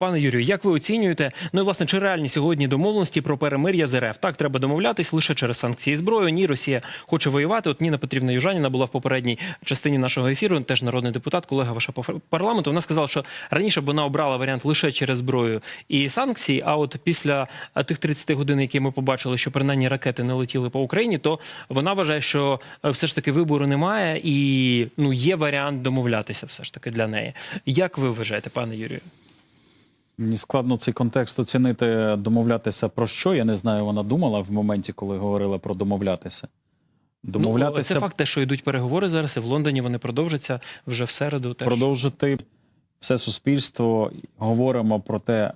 Пане Юрію, як ви оцінюєте? Ну і власне, чи реальні сьогодні домовленості про перемир'я з РФ? Так, треба домовлятись лише через санкції зброю. Ні, Росія хоче воювати. От Ніна Петрівна Южаніна була в попередній частині нашого ефіру, теж народний депутат, колега ваша по парламенту. Вона сказала, що раніше б вона обрала варіант лише через зброю і санкції. А от після е, тих 30 годин, які ми побачили, що принаймні ракети не летіли по Україні, то вона вважає, що е, все ж таки вибору немає, і ну є варіант домовлятися, все ж таки для неї. Як ви вважаєте, пане Юрію? Мені складно цей контекст оцінити, домовлятися про що. Я не знаю, вона думала в моменті, коли говорила про домовлятися. Домовлятися, Ну, це факт, те, що йдуть переговори зараз, і в Лондоні вони продовжаться вже в середу. Теж. продовжити все суспільство. Говоримо про те,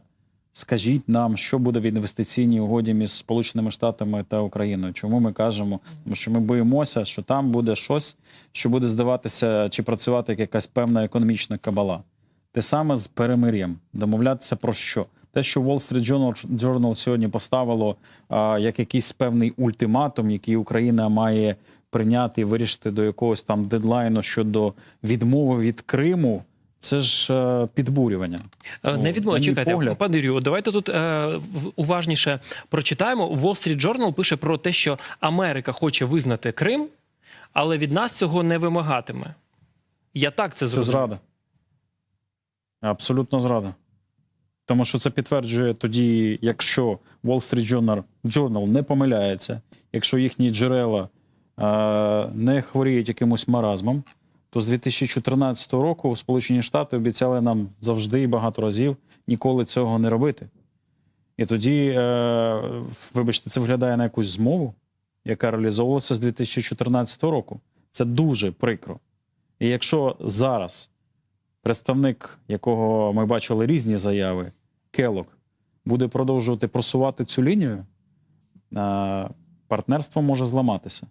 скажіть нам, що буде в інвестиційній угоді між Сполученими Штатами та Україною. Чому ми кажемо? Тому що ми боїмося, що там буде щось, що буде здаватися чи працювати як якась певна економічна кабала. Те саме з перемир'ям. Домовлятися про що? Те, що Wall Street Journal, Journal сьогодні поставило а, як якийсь певний ультиматум, який Україна має прийняти і вирішити до якогось там дедлайну щодо відмови від Криму, це ж е, підбурювання. Е, Ну, Не відмова, чекайте, погляд. пане Юрію, давайте тут е, уважніше прочитаємо. Wall Street Journal пише про те, що Америка хоче визнати Крим, але від нас цього не вимагатиме. Я так це зрозумів. Це зрада. Абсолютно зрада. Тому що це підтверджує тоді, якщо Wall Street Journal, Journal не помиляється, якщо їхні джерела е, не хворіють якимось маразмом, то з 2014 року Сполучені Штати обіцяли нам завжди і багато разів ніколи цього не робити. І тоді, е, вибачте, це виглядає на якусь змову, яка реалізовувалася з 2014 року. Це дуже прикро. І якщо зараз представник, якого ми бачили різні заяви, Келок, буде продовжувати просувати цю лінію, партнерство може зламатися.